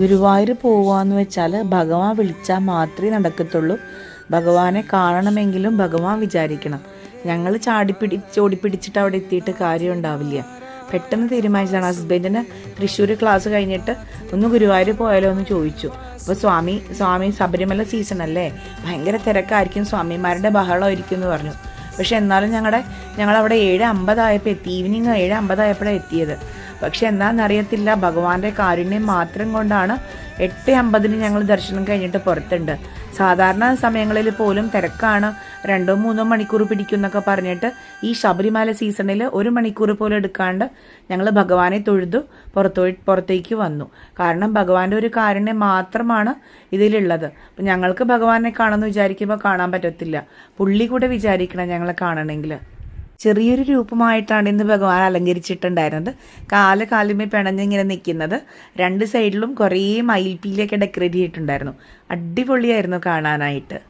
ഗുരുവായൂർ പോവാന്ന് വെച്ചാൽ ഭഗവാൻ വിളിച്ചാൽ മാത്രമേ നടക്കത്തുള്ളൂ. ഭഗവാനെ കാണണമെങ്കിലും ഭഗവാൻ വിചാരിക്കണം. ഞങ്ങൾ ചാടിപ്പിടി ചോടിപ്പിടിച്ചിട്ട് അവിടെ എത്തിയിട്ട് കാര്യം ഉണ്ടാവില്ല. പെട്ടെന്ന് തീരുമാനിച്ചതാണ്. ഹസ്ബൻഡിന് തൃശ്ശൂർ ക്ലാസ് കഴിഞ്ഞിട്ട് ഒന്ന് ഗുരുവായൂർ പോയാലോ എന്ന് ചോദിച്ചു. അപ്പോൾ സ്വാമി സ്വാമി ശബരിമല സീസൺ അല്ലേ? ഭയങ്കര തിരക്കായിരിക്കും. സ്വാമിമാരുടെ ബഹളമായിരിക്കും എന്ന് പറഞ്ഞു. പക്ഷെ എന്നാലും ഞങ്ങളുടെ ഞങ്ങളവിടെ ഏഴ് അമ്പതായപ്പോൾ എത്തി. ഈവനിങ് ഏഴ് അമ്പതായപ്പോഴാണ് എത്തിയത്. പക്ഷെ എന്നാന്നറിയത്തില്ല ഭഗവാന്റെ കാരുണ്യം മാത്രം കൊണ്ടാണ് എട്ട് അമ്പതിന് ഞങ്ങൾ ദർശനം കഴിഞ്ഞിട്ട് പുറത്തുണ്ട്. സാധാരണ സമയങ്ങളിൽ പോലും തിരക്കാണ്. രണ്ടോ മൂന്നോ മണിക്കൂർ പിടിക്കുന്നൊക്കെ പറഞ്ഞിട്ട് ഈ ശബരിമല സീസണിൽ ഒരു മണിക്കൂർ പോലും എടുക്കാണ്ട് ഞങ്ങൾ ഭഗവാനെ തൊഴുതു പുറത്തോ പുറത്തേക്ക് വന്നു. കാരണം ഭഗവാന്റെ ഒരു കാരുണ്യം മാത്രമാണ് ഇതിലുള്ളത്. അപ്പം ഞങ്ങൾക്ക് ഭഗവാനെ കാണുമെന്ന് വിചാരിക്കുമ്പോൾ കാണാൻ പറ്റത്തില്ല. പുള്ളി കൂടെ വിചാരിക്കണം ഞങ്ങളെ കാണണമെങ്കിൽ ചെറിയൊരു രൂപമായിട്ടാണ് ഇന്ന് ഭഗവാൻ അലങ്കരിച്ചിട്ടുണ്ടായിരുന്നത്. കാൽ കാലുമേ പിണഞ്ഞിങ്ങനെ നിൽക്കുന്നത്. രണ്ട് സൈഡിലും കുറേ മയിൽപ്പീലൊക്കെ ഡെക്കറേറ്റ് ചെയ്തിട്ടുണ്ടായിരുന്നു. അടിപൊളിയായിരുന്നു കാണാനായിട്ട്.